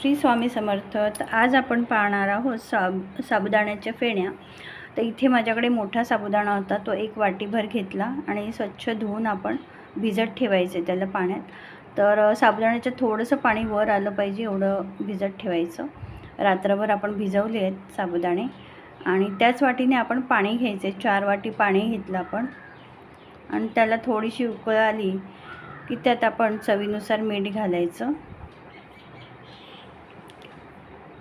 श्री स्वामी समर्थ. तर आज आपण पाहणार आहोत साब साबुदाण्याच्या फेण्या. तर इथे माझ्याकडे मोठा साबुदाणा होता तो एक वाटीभर घेतला आणि स्वच्छ धुवून आपण भिजत ठेवायचे त्याला पाण्यात. तर साबुदाण्याचं थोडंसं पाणी वर आलं पाहिजे एवढं भिजत ठेवायचं. रात्रभर आपण भिजवले आहेत साबुदाणे आणि त्याच वाटीने आपण पाणी घ्यायचे. चार वाटी पाणी घेतलं आपण आणि त्याला थोडीशी उकळ आली की त्यात आपण चवीनुसार मीठ घालायचं.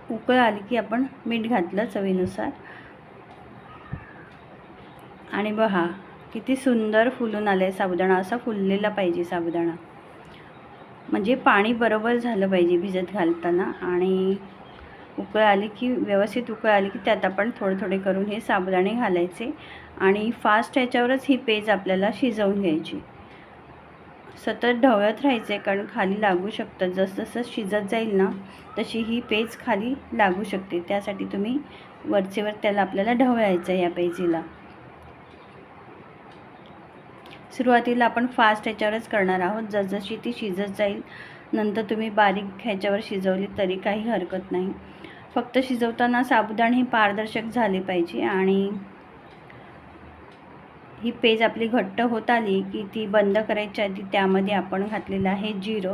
उकळ आली की आपण मीठ घातलं चवीनुसार. आणि बघा किती सुंदर फुलून आलं आहे साबुदाणा. असा फुललेला पाहिजे साबुदाणा. म्हणजे पाणी बरोबर झालं पाहिजे भिजत घालताना. आणि उकळ आली की व्यवस्थित उकळ आली की त्यात आपण थोडे थोडे करून हे साबुदाणे घालायचे. आणि फास्ट ह्याच्यावरच ही पेज आपल्याला शिजवून घ्यायची. सतत ढवळत राहायचे कारण खाली लागू शकतं. जसजसं शिजत जाईल ना तशी ही पेज खाली लागू शकते. त्यासाठी तुम्ही वरचेवर त्याला आपल्याला ढवळायचं आहे या पेजीला सुरुवातीला आपण फास्ट ह्याच्यावरच करणार आहोत. जसजशी ती शिजत जाईल नंतर तुम्ही बारीक ह्याच्यावर शिजवली तरी काही हरकत नाही. फक्त शिजवताना साबुदाणे हे पारदर्शक झाले पाहिजे आणि ही पेज आपली घट्ट होत आली की ती बंद करायच्या आधी त्यामध्ये आपण घातलेलं आहे जिरं.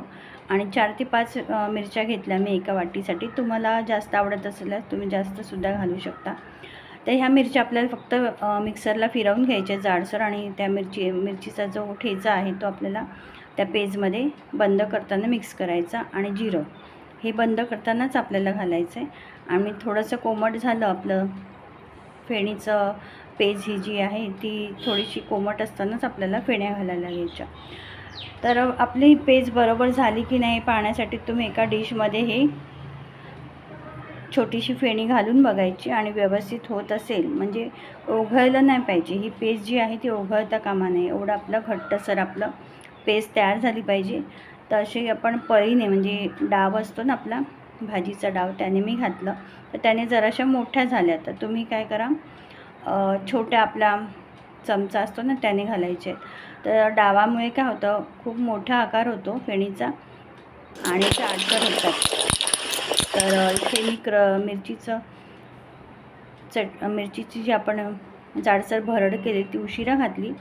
आणि चार ते पाच मिरच्या घेतल्या मी एका वाटीसाठी. तुम्हाला जास्त आवडत असल्यास तुम्ही जास्तसुद्धा घालू शकता. तर ह्या मिरच्या आपल्याला फक्त मिक्सरला फिरवून घ्यायच्या जाडसर आणि त्या मिरची मिरचीचा जो ठेचा आहे तो आपल्याला त्या पेजमध्ये बंद करताना मिक्स करायचा आणि जिरं. हे बंद करतानाच आपल्याला घालायचं आहे आणि थोडंसं कोमट झालं आपलं फेणीचं पेज ही जी आहे ती थोडीशी कोमट असतानाच आपल्याला फेण्या घालायला घ्यायच्या. तर आपली पेज बरोबर झाली की नाही पाहण्यासाठी तुम्ही एका डिशमध्ये हे छोटीशी फेणी घालून बघायची आणि व्यवस्थित होत असेल म्हणजे ओघळलं नाही पाहिजे. ही पेज जी आहे ती ओघळता कामा नये. एवढं आपलं घट्टसर आपलं पेस्ट तयार झाली पाहिजे. तर अशी आपण पळीने म्हणजे डाव असतो ना आपला भाजीचा डाव त्याने मी घातलं. तर त्याने जराशा मोठ्या झाल्या. तर तुम्ही काय करा छोट्या आपला चमचा असतो ना त्याने घालायचे. तर डावामुळे काय होतं खूप मोठा आकार होतो फेणीचा आणि जाडसर होतात. तर इथे मी क्र मिरचीचं चट मिरचीची जी आपण जाडसर भरड केली ती उशिरा घातली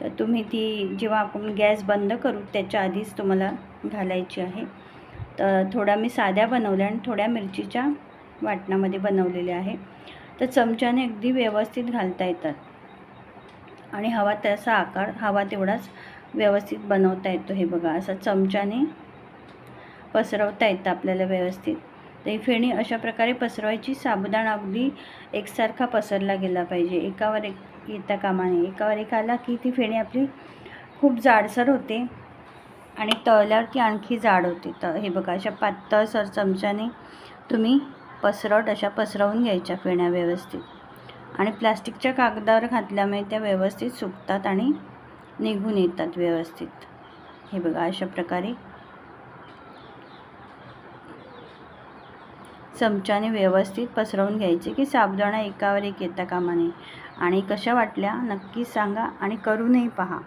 तर तुम्ही ती जेव्हा आपण गॅस बंद करू त्याच्या आधीच तुम्हाला घालायची आहे. तर थोड्या मी साध्या बनवल्या आणि थोड्या मिरचीच्या वाटणामध्ये बनवलेल्या आहे. तर चमच्याने अगदी व्यवस्थित घालता येतात. आणि हवा त्याचा आकार हवा तेवढाच व्यवस्थित बनवता येतो हे बघा. असा चमच्याने पसरवता येतं आपल्याला व्यवस्थित. तर ही फेणी अशा प्रकारे पसरवायची. साबुदाणा अगदी एकसारखा पसरला गेला पाहिजे. एकावर एक येता कामाने एकावर एक आला की ती फेणी आपली खूप जाडसर होते आणि तळल्यावर ती आणखी जाड होते. तर हे बघा अशा पातळसर चमच्याने तुम्ही पसरवट अशा पसरवून घ्यायच्या फेण्या व्यवस्थित. आणि प्लास्टिकच्या कागदावर घातल्यामुळे त्या व्यवस्थित सुकतात आणि निघून येतात व्यवस्थित. हे बघा अशा प्रकारे चमच्याने व्यवस्थित पसरवून घ्यायचे की साबुदाणा एकावर एक येता कामा नये. आणि कशा वाटल्या नक्की सांगा आणि करूनही पहा.